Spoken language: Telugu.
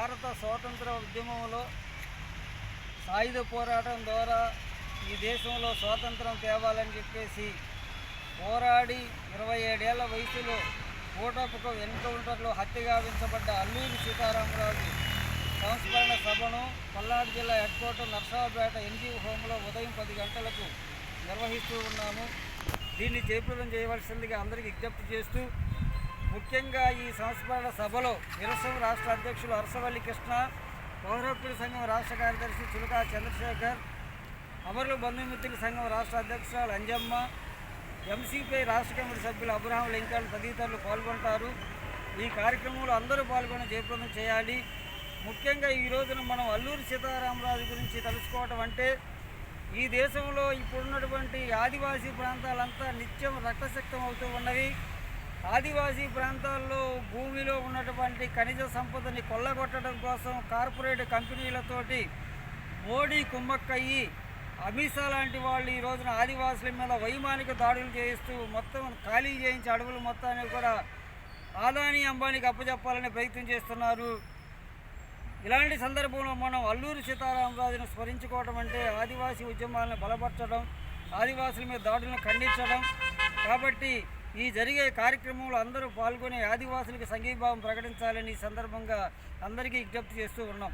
భారత స్వాతంత్ర ఉద్యమంలో సాయుధ పోరాటం ద్వారా ఈ దేశంలో స్వాతంత్రం తేవాలని చెప్పేసి పోరాడి ఇరవై ఏడేళ్ళ వయసులో ఓటపుకు ఎన్కౌంటర్లో హత్య గావించబడ్డ అల్లూరి సీతారామరాజు సంస్మరణ సభను పల్నాడు జిల్లా హెడ్ క్వార్టర్ నర్సాపేట ఎన్జీ హోంలో ఉదయం పది గంటలకు నిర్వహిస్తూ ఉన్నాము. దీన్ని జయప్రదం చేయవలసిందిగా అందరికీ విజ్ఞప్తి చేస్తూ ముఖ్యంగా ఈ సంస్మరణ సభలో నిరసం రాష్ట్ర అధ్యక్షులు అరసవల్లి కృష్ణ పౌరకుడి సంఘం రాష్ట్ర కార్యదర్శి చులకా చంద్రశేఖర్ అమరుల బంధుమిత్రుల సంఘం రాష్ట్ర అధ్యక్షురాలు అంజమ్మ ఎంసీపీ రాష్ట్ర కమిటీ సభ్యులు అబ్రహాం లింకన్ తదితరులు పాల్గొంటారు. ఈ కార్యక్రమంలో అందరూ పాల్గొని జయప్రదం చేయాలి. ముఖ్యంగా ఈ రోజున మనం అల్లూరి సీతారామరాజు గురించి తెలుసుకోవటం అంటే ఈ దేశంలో ఇప్పుడున్నటువంటి ఆదివాసీ ప్రాంతాలంతా నిత్యం రక్తశక్తం అవుతూ ఉన్నవి ఆదివాసీ ప్రాంతాల్లో భూమిలో ఉన్నటువంటి ఖనిజ సంపదని కొల్లగొట్టడం కోసం కార్పొరేట్ కంపెనీలతోటి మోడీ కుమ్మక్కయ్యి అమిషా లాంటి వాళ్ళు ఈ రోజున ఆదివాసుల మీద వైమానిక దాడులు చేయిస్తూ మొత్తం ఖాళీ చేయించి అడవులు మొత్తాన్ని కూడా ఆదాని అంబానీకి అప్పచెప్పాలని ప్రయత్నం చేస్తున్నారు. ఇలాంటి సందర్భంలో మనం అల్లూరి సీతారామరాజును స్మరించుకోవడం అంటే ఆదివాసీ ఉద్యమాలను బలపరచడం ఆదివాసుల మీద దాడులను ఖండించడం. కాబట్టి ఈ జరిగే కార్యక్రమంలో అందరూ పాల్గొని ఆదివాసులకు సంఘీభావం ప్రకటించాలని ఈ సందర్భంగా అందరికీ విజ్ఞప్తి చేస్తూ ఉన్నాం.